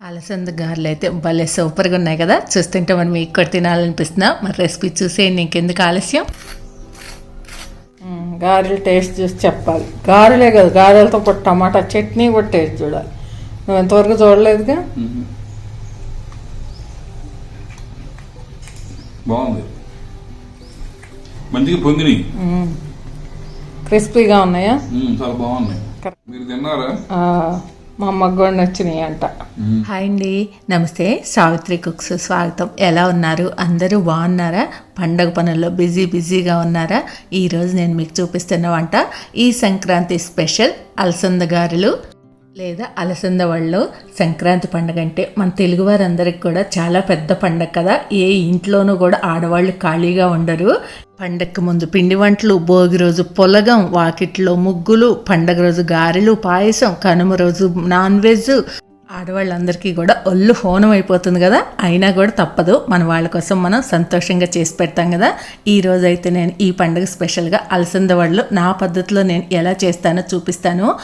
అలసంద గారెలు అయితే భలే సూపర్గా ఉన్నాయి కదా. చూస్తుంటే మనం మీకు కూడా తినాలనిపిస్తుందా? మరి రెసిపీ చూసేయండి ఇంకెందుకు ఆలస్యం. గారెలు టేస్ట్ చూసి చెప్పాలి. గారెలే కదా గారెలతో పాటు టమాటా చట్నీ కూడా టేస్ట్ చూడాలి. నువ్వు ఎంతవరకు చూడలేదుగా? బాగుంది. మంచిగా పొంగినాయి. మ్మ్. క్రిస్పీగా ఉన్నాయా? చాలా బాగున్నాయి. మీరు తిన్నారా? ఆ, మా అమ్మకు కూడా నచ్చినాయి అంట. హాయ్ అండి. నమస్తే. సావిత్రి కుక్స్ స్వాగతం. ఎలా ఉన్నారు? అందరూ బాగున్నారా? పండగ పనుల్లో బిజీ బిజీగా ఉన్నారా? ఈరోజు నేను మీకు చూపిస్తున్న వంట ఈ సంక్రాంతి స్పెషల్ అలసంద గారెలు. లేదా అలసంద వాళ్ళు సంక్రాంతి పండుగ అంటే మన తెలుగువారందరికి కూడా చాలా పెద్ద పండగ కదా. ఏ ఇంట్లోనూ కూడా ఆడవాళ్ళు ఖాళీగా ఉండరు. పండగకి ముందు పిండి వంటలు భోగి రోజు పొలగం వాకిట్లో ముగ్గులు పండగ రోజు గారెలు పాయసం కనుమ రోజు నాన్ వెజ్. ఆడవాళ్ళందరికీ కూడా ఒళ్ళు హోనం అయిపోతుంది కదా. అయినా కూడా తప్పదు. మన వాళ్ళ కోసం మనం సంతోషంగా చేసి పెడతాం కదా. ఈ రోజు అయితే నేను ఈ పండుగ స్పెషల్గా అలసంద వాళ్ళు నా పద్ధతిలో నేను ఎలా చేస్తానో చూపిస్తాను.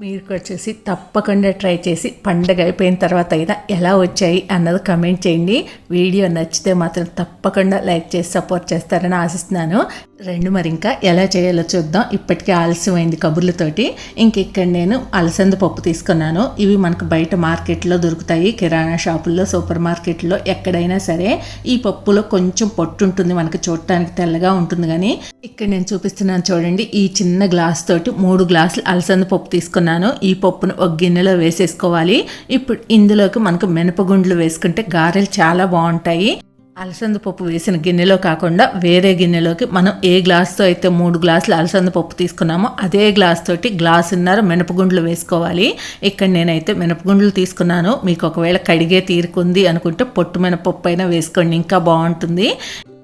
మీరు వచ్చేసి తప్పకుండా ట్రై చేసి పండగ అయిపోయిన తర్వాత అయినా ఎలా వచ్చాయి అన్నది కమెంట్ చేయండి. వీడియో నచ్చితే మాత్రం తప్పకుండా లైక్ చేసి సపోర్ట్ చేస్తారని ఆశిస్తున్నాను. రెండు మరి ఇంకా ఎలా చేయాలో చూద్దాం. ఇప్పటికే ఆలస్యమైంది కబుర్లతోటి. ఇంక ఇక్కడ నేను అలసంద పప్పు తీసుకున్నాను. ఇవి మనకు బయట మార్కెట్లో దొరుకుతాయి. కిరాణా షాపుల్లో సూపర్ మార్కెట్లో ఎక్కడైనా సరే ఈ పప్పులో కొంచెం పొట్టు ఉంటుంది. మనకు చూడటానికి తెల్లగా ఉంటుంది కానీ ఇక్కడ నేను చూపిస్తున్నాను చూడండి. ఈ చిన్న గ్లాస్ తోటి మూడు గ్లాసులు అలసంద పప్పు తీసుకున్నాను. ఈ పప్పును ఒక గిన్నెలో వేసేసుకోవాలి. ఇప్పుడు ఇందులోకి మనకు మినపగుండ్లు వేసుకుంటే గారెలు చాలా బాగుంటాయి. అలసంద పప్పు వేసిన గిన్నెలో కాకుండా వేరే గిన్నెలోకి మనం ఏ గ్లాస్తో అయితే మూడు గ్లాసులు అలసంద పప్పు తీసుకున్నామో అదే గ్లాస్ తోటి గ్లాసున్నర మినపగుండ్లు వేసుకోవాలి. ఇక్కడ నేనైతే మినపగుండ్లు తీసుకున్నాను. మీకు ఒకవేళ కడిగే తీరుకుంది అనుకుంటే పొట్టు మినపప్పు అయినా వేసుకోండి. ఇంకా బాగుంటుంది.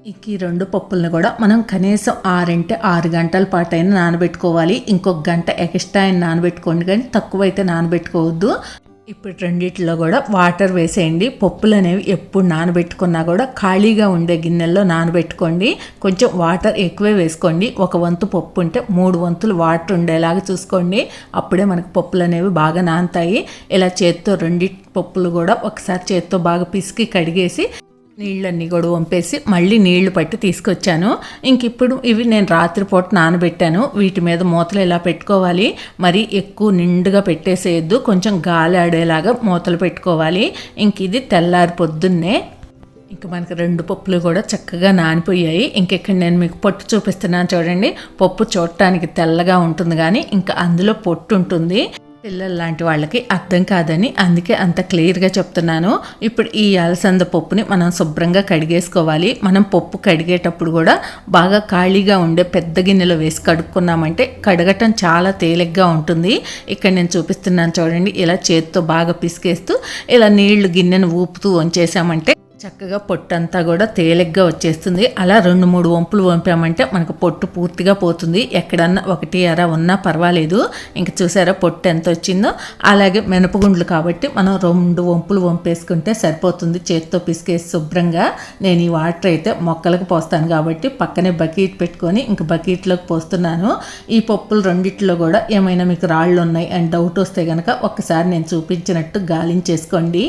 ఇక ఈ రెండు పప్పులను కూడా మనం కనీసం ఆరంటే ఆరు గంటల పాటు అయినా నానబెట్టుకోవాలి. ఇంకొక గంట ఎక్స్ట్రా అయినా నానబెట్టుకోండి కానీ తక్కువ అయితే నానబెట్టుకోవద్దు. ఇప్పుడు రెండిట్లో కూడా వాటర్ వేసేయండి. పప్పులు అనేవి ఎప్పుడు నానబెట్టుకున్నా కూడా ఖాళీగా ఉండే గిన్నెల్లో నానబెట్టుకోండి. కొంచెం వాటర్ ఎక్కువే వేసుకోండి. ఒక వంతు పప్పు ఉంటే మూడు వంతులు వాటర్ ఉండేలాగా చూసుకోండి. అప్పుడే మనకు పప్పులు అనేవి బాగా నానుతాయి. ఇలా చేత్తో రెండి పప్పులు కూడా ఒకసారి చేత్తో బాగా పిసికి కడిగేసి నీళ్ళన్నీ కూడా వంపేసి మళ్ళీ నీళ్ళు పట్టి తీసుకొచ్చాను. ఇంక ఇప్పుడు ఇవి నేను రాత్రిపూట నానబెట్టాను. వీటి మీద మూతలు ఇలా పెట్టుకోవాలి? మరి ఎక్కువ నిండుగా పెట్టేసేయద్దు. కొంచెం గాలి ఆడేలాగా మూతలు పెట్టుకోవాలి. ఇంక ఇది తెల్లారి పొద్దున్నే ఇంక మనకి రెండు పప్పులు కూడా చక్కగా నానిపోయాయి. ఇంకెక్కడ నేను మీకు పొట్టు చూపిస్తున్నాను చూడండి. పప్పు చూడటానికి తెల్లగా ఉంటుంది కానీ ఇంకా అందులో పొట్టు ఉంటుంది. పిల్లలు లాంటి వాళ్ళకి అర్థం కాదని అందుకే అంత క్లియర్గా చెప్తున్నాను. ఇప్పుడు ఈ అలసంద పప్పుని మనం శుభ్రంగా కడిగేసుకోవాలి. మనం పప్పు కడిగేటప్పుడు కూడా బాగా ఖాళీగా ఉండే పెద్ద గిన్నెలో వేసి కడుక్కున్నామంటే కడగటం చాలా తేలిగ్గా ఉంటుంది. ఇక్కడ నేను చూపిస్తున్నాను చూడండి ఇలా చేతితో బాగా పిసికేస్తూ ఇలా నీళ్ళు గిన్నెను ఊపుతూ వంచేసామంటే చక్కగా పొట్టు అంతా కూడా తేలిగ్గా వచ్చేస్తుంది. అలా రెండు మూడు వంపులు వంపామంటే మనకు పొట్టు పూర్తిగా పోతుంది. ఎక్కడన్నా ఒకటి అర ఉన్నా పర్వాలేదు. ఇంక చూసారా పొట్టు ఎంత వచ్చిందో? అలాగే మినపగుండ్లు కాబట్టి మనం రెండు వంపులు వంపేసుకుంటే సరిపోతుంది. చేత్తో పిసికేసి శుభ్రంగా నేను ఈ వాటర్ అయితే మొక్కలకు పోస్తాను కాబట్టి పక్కనే బకెట్ పెట్టుకొని ఇంక బకెట్లోకి పోస్తున్నాను. ఈ పప్పులు రెండిట్లో కూడా ఏమైనా మీకు రాళ్ళు ఉన్నాయి అండ్ డౌట్ వస్తే కనుక ఒక్కసారి నేను చూపించినట్టు గాలించేసుకోండి.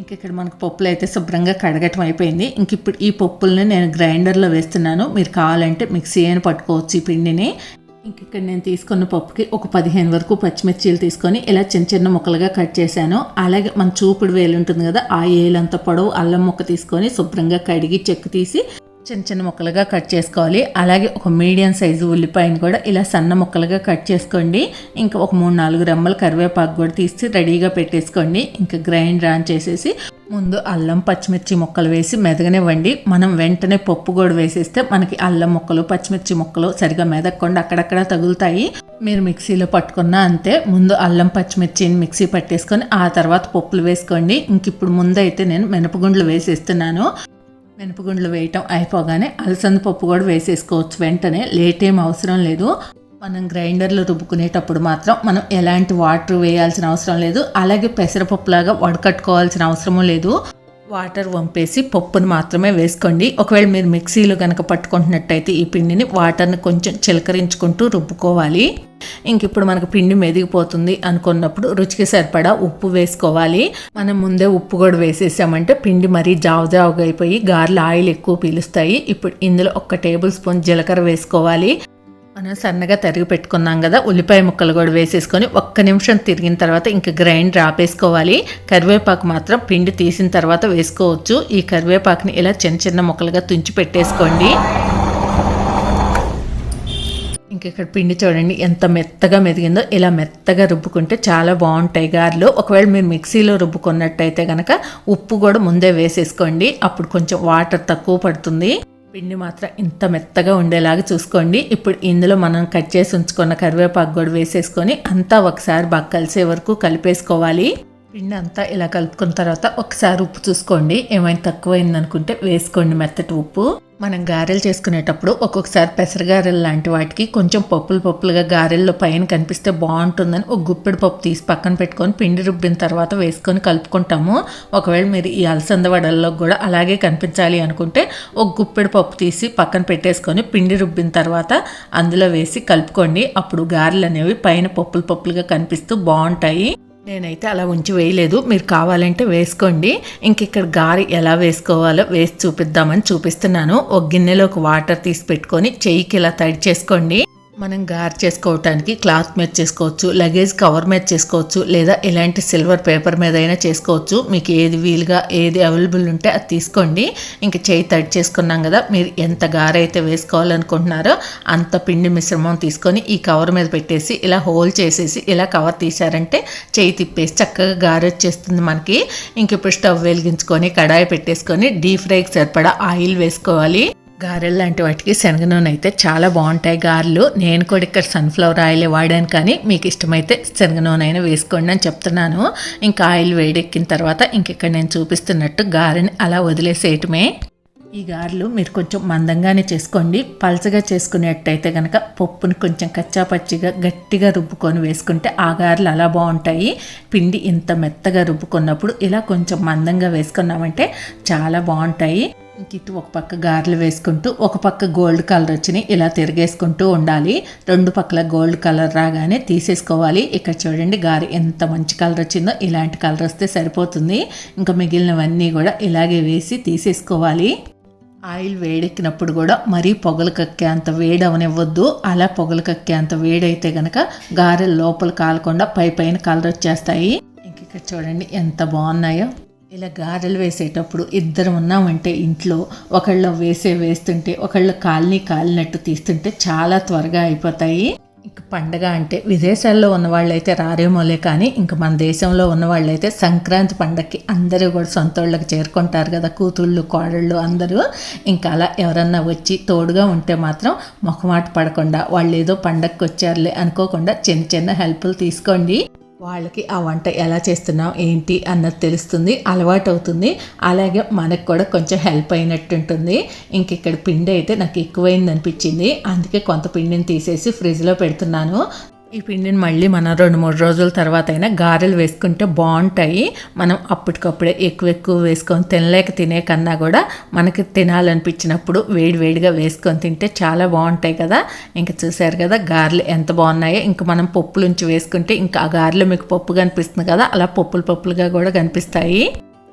ఇంక ఇక్కడ మనకు పప్పులు అయితే శుభ్రంగా కడగటం అయిపోయింది. ఇంక ఇప్పుడు ఈ పప్పుల్ని నేను గ్రైండర్లో వేస్తున్నాను. మీరు కావాలంటే మిక్సీ అయినా పట్టుకోవచ్చు ఈ పిండిని. ఇంక ఇక్కడ నేను తీసుకున్న పప్పుకి ఒక పదిహేను వరకు పచ్చిమిర్చీలు తీసుకొని ఇలా చిన్న చిన్న ముక్కలుగా కట్ చేశాను. అలాగే మన చూపుడు వేలు ఉంటుంది కదా ఆ ఏలంత పొడవు అల్లం ముక్క తీసుకొని శుభ్రంగా కడిగి చెక్కు తీసి చిన్న చిన్న ముక్కలుగా కట్ చేసుకోవాలి. అలాగే ఒక మీడియం సైజు ఉల్లిపాయను కూడా ఇలా సన్న ముక్కలుగా కట్ చేసుకోండి. ఇంకా ఒక మూడు నాలుగు రెమ్మల కరివేపాకు కూడా తీసి రెడీగా పెట్టేసుకోండి. ఇంకా గ్రైండర్ ఆన్ చేసేసి ముందు అల్లం పచ్చిమిర్చి ముక్కలు వేసి మెదగనివ్వండి. మనం వెంటనే పప్పు కూడా వేసేస్తే మనకి అల్లం ముక్కలు పచ్చిమిర్చి ముక్కలు సరిగా మెదగకుండా అక్కడక్కడ తగులుతాయి. మీరు మిక్సీలో పట్టుకున్నా అంతే. ముందు అల్లం పచ్చిమిర్చిని మిక్సీ పట్టేసుకొని ఆ తర్వాత పప్పులు వేసుకోండి. ఇంక ఇప్పుడు ముందు అయితే నేను మినపగుండ్లు వేసేస్తున్నాను. మినపగుండ్లు వేయటం అయిపోగానే అలసంద పప్పు కూడా వేసేసుకోవచ్చు. వెంటనే లేట్ ఏం అవసరం లేదు. మనం గ్రైండర్లో రుబ్బుకునేటప్పుడు మాత్రం మనం ఎలాంటి వాటర్ వేయాల్సిన అవసరం లేదు. అలాగే పెసరపప్పులాగా వడకట్టుకోవాల్సిన అవసరము లేదు. వాటర్ వంపేసి పప్పును మాత్రమే వేసుకోండి. ఒకవేళ మీరు మిక్సీలో కనుక పట్టుకుంటున్నట్టయితే ఈ పిండిని వాటర్ని కొంచెం చిలకరించుకుంటూ రుబ్బుకోవాలి. ఇంక ఇప్పుడు మనకు పిండి మెదిగిపోతుంది అనుకున్నప్పుడు రుచికి సరిపడా ఉప్పు వేసుకోవాలి. మనం ముందే ఉప్పు కూడా వేసేసామంటే పిండి మరీ జావు జావుగా అయిపోయి గార్ల ఆయిల్ ఎక్కువ పీలుస్తాయి. ఇప్పుడు ఇందులో ఒక టేబుల్ స్పూన్ జీలకర్ర వేసుకోవాలి. మనం సన్నగా తరిగి పెట్టుకున్నాం కదా ఉల్లిపాయ ముక్కలు కూడా వేసేసుకొని ఒక్క నిమిషం తిరిగిన తర్వాత ఇంకా గ్రైండర్ ఆపేసుకోవాలి కరివేపాకు మాత్రం పిండి తీసిన తర్వాత వేసుకోవచ్చు. ఈ కరివేపాకుని ఇలా చిన్న చిన్న ముక్కలుగా తుంచి పెట్టేసుకోండి. ఇంక ఇక్కడ పిండి చూడండి ఎంత మెత్తగా మెదిగిందో. ఇలా మెత్తగా రుబ్బుకుంటే చాలా బాగుంటాయి గారెలు. ఒకవేళ మీరు మిక్సీలో రుబ్బుకున్నట్టయితే కనుక ఉప్పు కూడా ముందే వేసేసుకోండి. అప్పుడు కొంచెం వాటర్ తక్కువ పడుతుంది. పిండి మాత్రం ఇంత మెత్తగా ఉండేలాగా చూసుకోండి. ఇప్పుడు ఇందులో మనం కట్ చేసి ఉంచుకున్న కరివేపాకు కూడా వేసేసుకొని అంతా ఒకసారి బాగా కలిసే వరకు కలిపేసుకోవాలి. పిండి అంతా ఇలా కలుపుకున్న తర్వాత ఒకసారి ఉప్పు చూసుకోండి. ఏమైనా తక్కువైంది అనుకుంటే వేసుకోండి మెత్తటి ఉప్పు. మనం గారెలు చేసుకునేటప్పుడు ఒక్కొక్కసారి పెసరగారెలు లాంటి వాటికి కొంచెం పప్పులు పప్పులుగా గారెల్లో పైన కనిపిస్తే బాగుంటుందని ఒక గుప్పెడు పప్పు తీసి పక్కన పెట్టుకొని పిండి రుబ్బిన తర్వాత వేసుకొని కలుపుకుంటాము. ఒకవేళ మీరు ఈ అలసంద వడల్లో కూడా అలాగే కనిపించాలి అనుకుంటే ఒక గుప్పెడు పప్పు తీసి పక్కన పెట్టేసుకొని పిండి రుబ్బిన తర్వాత అందులో వేసి కలుపుకోండి. అప్పుడు గారెలు అనేవి పైన పప్పులు పప్పులుగా కనిపిస్తూ బాగుంటాయి. నేనైతే అలా ఉంచి వేయలేదు. మీరు కావాలంటే వేసుకోండి. ఇంక ఇక్కడ గారి ఎలా వేసుకోవాలో వేసి చూపిద్దామని చూపిస్తున్నాను. ఒక గిన్నెలోకి వాటర్ తీసి పెట్టుకొని చెయ్యికి ఇలా తడి చేసుకోండి. మనం గార్ చేసుకోవటానికి క్లాత్ మీద చేసుకోవచ్చు లగేజ్ కవర్ మీద చేసుకోవచ్చు లేదా ఇలాంటి సిల్వర్ పేపర్ మీద అయినా చేసుకోవచ్చు. మీకు ఏది వీలుగా ఏది అవైలబుల్ ఉంటే అది తీసుకోండి. ఇంక చేయి తడి చేసుకున్నాం కదా మీరు ఎంత గార అయితే వేసుకోవాలనుకుంటున్నారో అంత పిండి మిశ్రమం తీసుకొని ఈ కవర్ మీద పెట్టేసి ఇలా హోల్ చేసేసి ఇలా కవర్ తీశారంటే చేయి తిప్పేసి చక్కగా గారె వచ్చేస్తుంది మనకి. ఇంక ఇప్పుడు స్టవ్ వెలిగించుకొని కడాయి పెట్టేసుకొని డీప్ ఫ్రైకి సరిపడా ఆయిల్ వేసుకోవాలి. గారెలు లాంటి వాటికి శనగ నూనె అయితే చాలా బాగుంటాయి. గారెలు నేను కూడా ఇక్కడ సన్ఫ్లవర్ ఆయిల్ వాడాను కానీ మీకు ఇష్టమైతే శనగ నూనె అయినా వేసుకోండి అని చెప్తున్నాను. ఇంకా ఆయిల్ వేడెక్కిన తర్వాత ఇంక ఇక్కడ నేను చూపిస్తున్నట్టు గారెని అలా వదిలేసేయటమే. ఈ గారెలు మీరు కొంచెం మందంగానే చేసుకోండి. పలచగా చేసుకునేట్టయితే కనుక పప్పుని కొంచెం కచ్చా పచ్చిగా గట్టిగా రుబ్బుకొని వేసుకుంటే ఆ గారెలు అలా బాగుంటాయి. పిండి ఇంత మెత్తగా రుబ్బుకున్నప్పుడు ఇలా కొంచెం మందంగా వేసుకున్నామంటే చాలా బాగుంటాయి. ఇటు ఒక పక్క గారెలు వేసుకుంటూ ఒక పక్క గోల్డ్ కలర్ వచ్చినాయి. ఇలా తిరిగేసుకుంటూ ఉండాలి. రెండు పక్కల గోల్డ్ కలర్ రాగానే తీసేసుకోవాలి. ఇక్కడ చూడండి గారె ఎంత మంచి కలర్ వచ్చిందో. ఇలాంటి కలర్ వస్తే సరిపోతుంది. ఇంకా మిగిలినవన్నీ కూడా ఇలాగే వేసి తీసేసుకోవాలి. ఆయిల్ వేడెక్కినప్పుడు కూడా మరీ పొగలు కక్కేంత వేడి అవనివ్వద్దు. అలా పొగలు కక్కేంత వేడైతే గనక గారెలు లోపల కాలకుండా పై పైన కలర్ వచ్చేస్తాయి. ఇంక ఇక్కడ చూడండి ఎంత బాగున్నాయో. ఇలా గారెలు వేసేటప్పుడు ఇద్దరు ఉన్నామంటే ఇంట్లో ఒకళ్ళు వేసే వేస్తుంటే ఒకళ్ళు కాలిని కాలినట్టు తీస్తుంటే చాలా త్వరగా అయిపోతాయి. ఇంక పండగ అంటే విదేశాల్లో ఉన్న వాళ్ళైతే రారేమోలే కానీ ఇంక మన దేశంలో ఉన్న వాళ్ళైతే సంక్రాంతి పండగకి అందరూ కూడా సొంత వాళ్ళకి చేరుకుంటారు కదా కూతుళ్ళు కోడళ్ళు అందరూ. ఇంకా అలా ఎవరన్నా వచ్చి తోడుగా ఉంటే మాత్రం మొఖమాట పడకుండా వాళ్ళు ఏదో పండగకి వచ్చారులే అనుకోకుండా చిన్న చిన్న హెల్ప్లు తీసుకోండి. వాళ్ళకి ఆ వంట ఎలా చేస్తున్నాం ఏంటి అన్నది తెలుస్తుంది అలవాటు అవుతుంది అలాగే మనకు కూడా కొంచెం హెల్ప్ అయినట్టు ఉంటుంది ఇంక ఇక్కడ పిండి అయితే నాకు ఎక్కువైంది అనిపించింది అందుకే కొంత పిండిని తీసేసి ఫ్రిడ్జ్లో పెడుతున్నాను. ఈ పిండిని మళ్ళీ మనం రెండు మూడు రోజుల తర్వాత అయినా గారెలు వేసుకుంటే బాగుంటాయి. మనం అప్పటికప్పుడే ఎక్కువ ఎక్కువ వేసుకొని తినలేక తినే కన్నా కూడా మనకి తినాలనిపించినప్పుడు వేడి వేడిగా వేసుకొని తింటే చాలా బాగుంటాయి కదా. ఇంకా చూసారు కదా గారెలు ఎంత బాగున్నాయో. ఇంకా మనం పప్పులుంచి వేసుకుంటే ఇంకా ఆ గారెలు మీకు పప్పు కనిపిస్తుంది కదా. అలా పప్పులు పప్పులుగా కూడా కనిపిస్తాయి.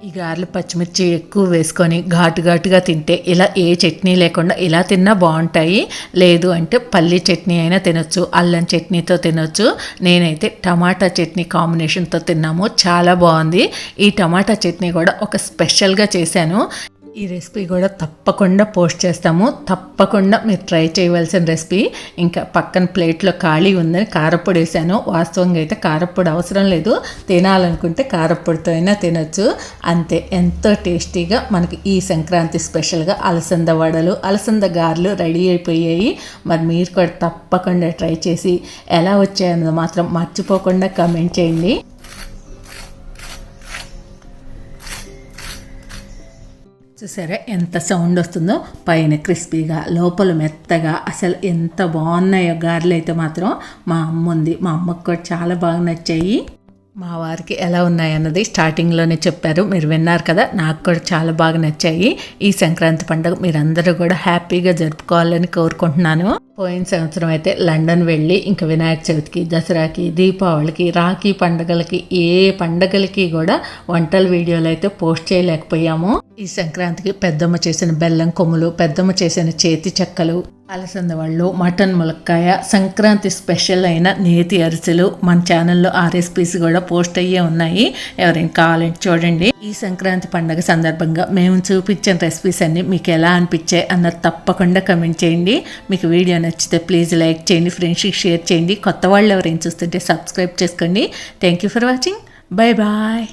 ఈ గారెలు పచ్చిమిర్చి ఎక్కువ వేసుకొని ఘాటు ఘాటుగా తింటే ఇలా ఏ చట్నీ లేకుండా ఇలా తిన్నా బాగుంటాయి. లేదు అంటే పల్లి చట్నీ అయినా తినొచ్చు అల్లం చట్నీతో తినొచ్చు. నేనైతే టమాటా చట్నీ కాంబినేషన్తో తిన్నాము. చాలా బాగుంది. ఈ టమాటా చట్నీ కూడా ఒక స్పెషల్గా చేశాను. ఈ రెసిపీ కూడా తప్పకుండా పోస్ట్ చేస్తాము. తప్పకుండా మీరు ట్రై చేయవలసిన రెసిపీ. ఇంకా పక్కన ప్లేట్లో ఖాళీ ఉందని కారప్పొడి వేసాను. వాస్తవంగా అయితే కారప్పొడి అవసరం లేదు. తినాలనుకుంటే కారప్పొడితో అయినా తినొచ్చు. అంతే ఎంతో టేస్టీగా మనకి ఈ సంక్రాంతి స్పెషల్గా అలసంద వడలు అలసంద గారెలు రెడీ అయిపోయాయి. మరి మీరు కూడా తప్పకుండా ట్రై చేసి ఎలా వచ్చాయన్నది మాత్రం మర్చిపోకుండా కమెంట్ చేయండి. చూసారా? ఎంత సౌండ్ వస్తుందో? పైన క్రిస్పీగా లోపల మెత్తగా అసలు ఎంత బాగున్నాయో గారెలు అయితే మాత్రం మా అమ్మ ఉంది. మా అమ్మకు కూడా చాలా బాగా నచ్చాయి. మా వారికి ఎలా ఉన్నాయన్నది స్టార్టింగ్లోనే చెప్పారు. మీరు విన్నారు కదా నాకు కూడా చాలా బాగా నచ్చాయి. ఈ సంక్రాంతి పండుగ మీరందరూ కూడా హ్యాపీగా జరుపుకోవాలని కోరుకుంటున్నాను. పోయిన సంవత్సరం అయితే లండన్ వెళ్ళి ఇంకా వినాయక చవితికి దసరాకి దీపావళికి రాఖీ పండగలకి ఏ పండగలకి కూడా వంటల వీడియోలు అయితే పోస్ట్ చేయలేకపోయాము. ఈ సంక్రాంతికి పెద్దమ్మ చేసిన బెల్లం కొమ్ములు పెద్దమ్మ చేసిన చేతి చెక్కలు అలసంద వాళ్ళు మటన్ ములక్కాయ సంక్రాంతి స్పెషల్ అయిన నేతి అరిసెలు మన ఛానల్లో ఆ రెసిపీస్ కూడా పోస్ట్ అయ్యే ఉన్నాయి. ఎవరైనా కావాలంటే చూడండి. ఈ సంక్రాంతి పండగ సందర్భంగా మేము చూపించిన రెసిపీస్ అన్ని మీకు ఎలా అనిపించాయి అన్నది తప్పకుండా కమెంట్ చేయండి. మీకు వీడియో నచ్చితే ప్లీజ్ లైక్ చేయండి ఫ్రెండ్స్కి షేర్ చేయండి. కొత్త వాళ్ళు ఎవరైనా చూస్తుంటే సబ్స్క్రైబ్ చేసుకోండి. Thank you for watching bye bye